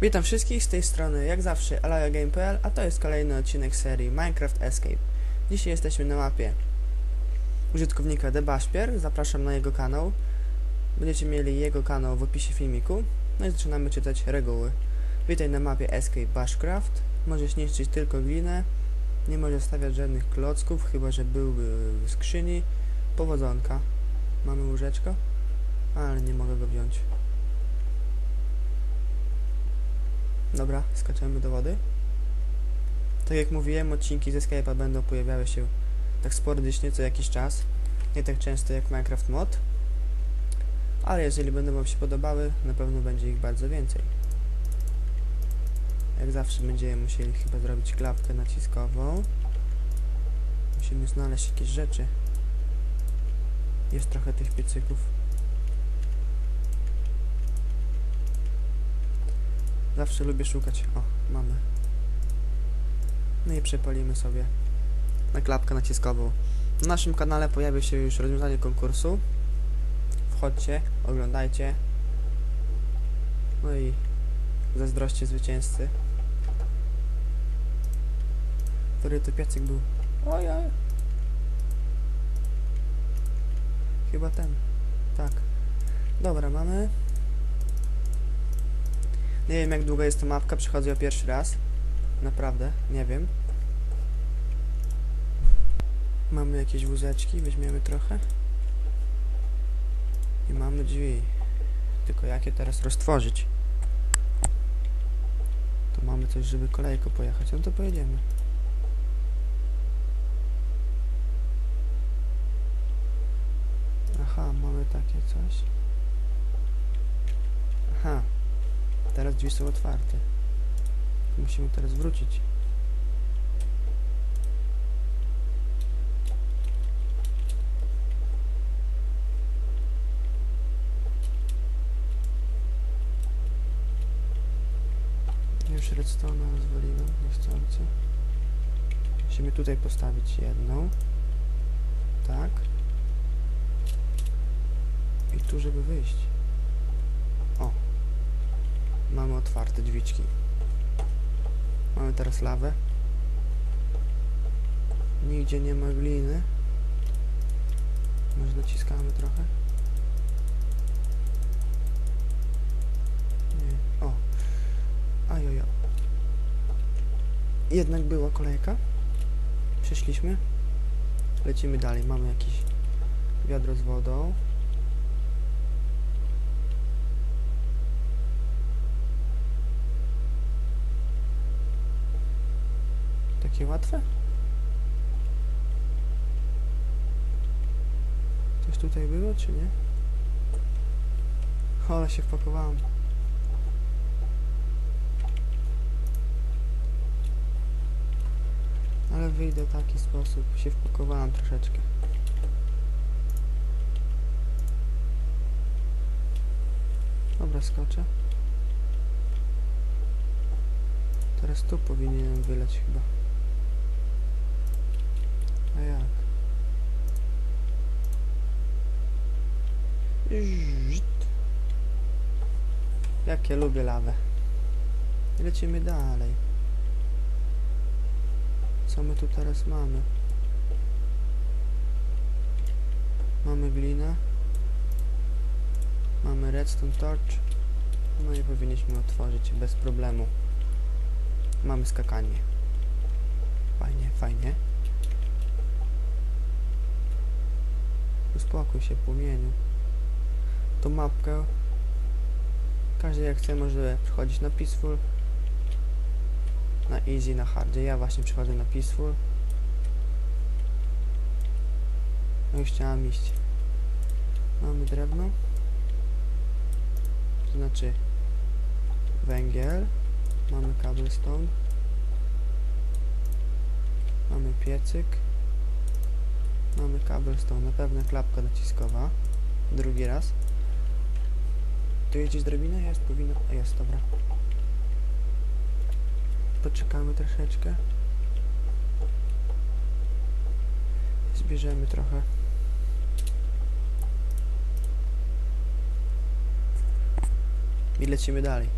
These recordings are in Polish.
Witam wszystkich z tej strony, jak zawsze, AlajaGame.pl, a to jest kolejny odcinek serii Minecraft Escape. Dzisiaj jesteśmy na mapie użytkownika Debaszpier, zapraszam na jego kanał. Będziecie mieli jego kanał w opisie filmiku. No i zaczynamy czytać reguły. Witaj na mapie Escape Bushcraft. Możesz niszczyć tylko glinę, nie możesz stawiać żadnych klocków, chyba że byłby w skrzyni. Powodzonka. Mamy łóżeczko? Ale nie mogę go wziąć. Dobra, skaczemy do wody. Tak jak mówiłem, odcinki ze Skype'a będą pojawiały się tak sporadycznie co jakiś czas. Nie tak często jak Minecraft Mod. Ale jeżeli będą Wam się podobały, na pewno będzie ich bardzo więcej. Jak zawsze będziemy musieli chyba zrobić klapkę naciskową. Musimy znaleźć jakieś rzeczy. Jest trochę tych piecyków. Zawsze lubię szukać. O, mamy. No i przepalimy sobie na klapkę naciskową. Na naszym kanale pojawi się już rozwiązanie konkursu. Wchodźcie, oglądajcie. No i zazdroście zwycięzcy. Który to piecyk był? Ojoj. Chyba ten. Tak. Dobra, mamy. Nie wiem jak długa jest ta mapka, przychodzę pierwszy raz. Naprawdę, nie wiem. Mamy jakieś wózeczki, weźmiemy trochę. I mamy drzwi. Tylko jak je teraz roztworzyć? To mamy coś, żeby kolejką pojechać. No to pojedziemy. Aha, mamy takie coś. Aha. Teraz drzwi są otwarte. Musimy teraz wrócić. Już redstone'a rozwaliłem niechcący. Musimy tutaj postawić jedną. Tak. I tu, żeby wyjść. O. Mamy otwarte drzwiczki. Mamy teraz lawę. Nigdzie nie ma gliny. Może naciskamy trochę? Nie. O. Ajojo. Jednak była kolejka. Przeszliśmy. Lecimy dalej. Mamy jakieś wiadro z wodą. Takie łatwe? Coś tutaj było, czy nie? Ale się wpakowałem. Ale wyjdę w taki sposób. Się wpakowałem troszeczkę. Dobra, skoczę. Teraz tu powinienem wyleć chyba. A jak? Jak ja lubię lawę. Lecimy dalej. Co my tu teraz mamy? Mamy glinę. Mamy redstone torch. No i powinniśmy otworzyć bez problemu. Mamy skakanie. Fajnie, fajnie. Uspokój się, płomieniu. Tą mapkę każdy jak chce może przychodzić na peaceful. Na easy, na hardzie. Ja właśnie przychodzę na peaceful. No już chciałam iść. Mamy drewno. To znaczy węgiel. Mamy cobblestone. Mamy piecyk. Mamy cobblestone, na pewno klapka naciskowa. Drugi raz. Tu jest gdzieś drabina? Jest, powinno. A jest, dobra. Poczekamy troszeczkę. Zbierzemy trochę. I lecimy dalej.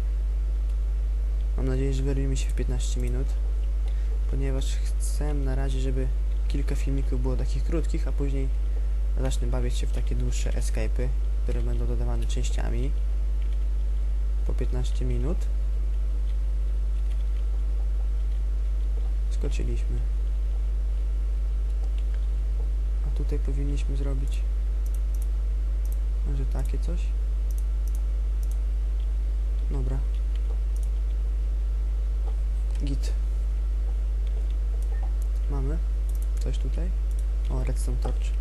Mam nadzieję, że wyrwimy się w 15 minut. Ponieważ chcę na razie, żeby kilka filmików było takich krótkich, a później zacznę bawić się w takie dłuższe escape'y, które będą dodawane częściami po 15 minut. Skoczyliśmy. A tutaj powinniśmy zrobić może takie coś. Dobra. Git. Mamy coś tutaj. O, redstone torch.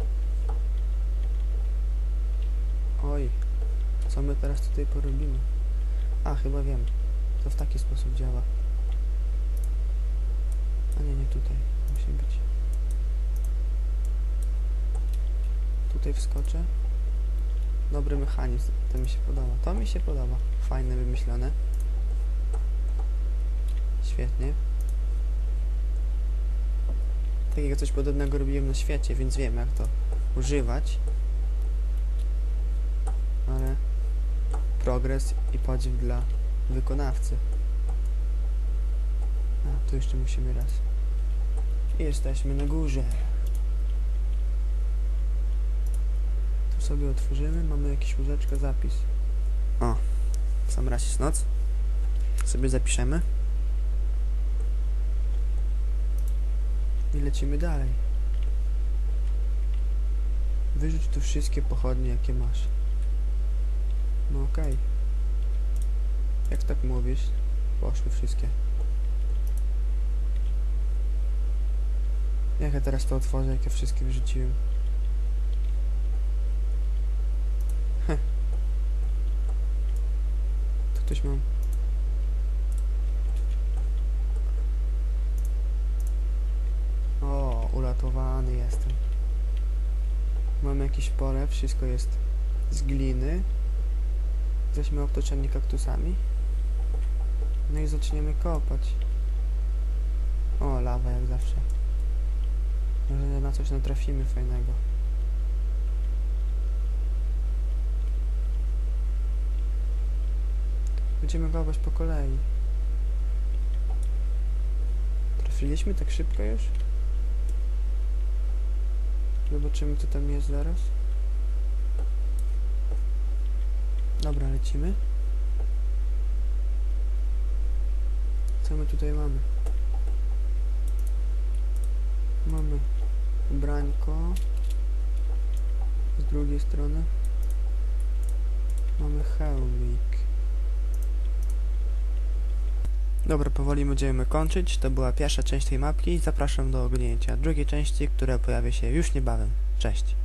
Oj, co my teraz tutaj porobimy? A, chyba wiem. To w taki sposób działa. Tutaj. Musi być. Tutaj wskoczę. Dobry mechanizm. To mi się podoba. To mi się podoba. Fajne, wymyślone. Świetnie. Takiego coś podobnego robiłem na świecie, więc wiem jak to używać. Ale progres i podziw dla wykonawcy. A, tu jeszcze musimy raz. Jesteśmy na górze. Tu sobie otworzymy, mamy jakieś łóżeczko, zapis. O, sam raz jest noc. Sobie zapiszemy. I lecimy dalej. Wyrzuć tu wszystkie pochodnie, jakie masz. No okej. Jak tak mówisz, poszły wszystkie. Jak ja teraz to otworzę, jak ja wszystkie wyrzuciłem? Heh. Tu ktoś mam. O, uratowany jestem. Mam jakieś pole, wszystko jest z gliny. Jesteśmy otoczeni kaktusami. No i zaczniemy kopać. O, lawa jak zawsze. Może na coś natrafimy fajnego. Będziemy kopać po kolei. Trafiliśmy tak szybko już? Zobaczymy co tam jest zaraz. Dobra, lecimy. Co my tutaj mamy? Mamy ubrańko. Z drugiej strony mamy hełmik. Dobra, powoli będziemy kończyć. To była pierwsza część tej mapki. Zapraszam do oglądnięcia drugiej części, która pojawi się już niebawem. Cześć!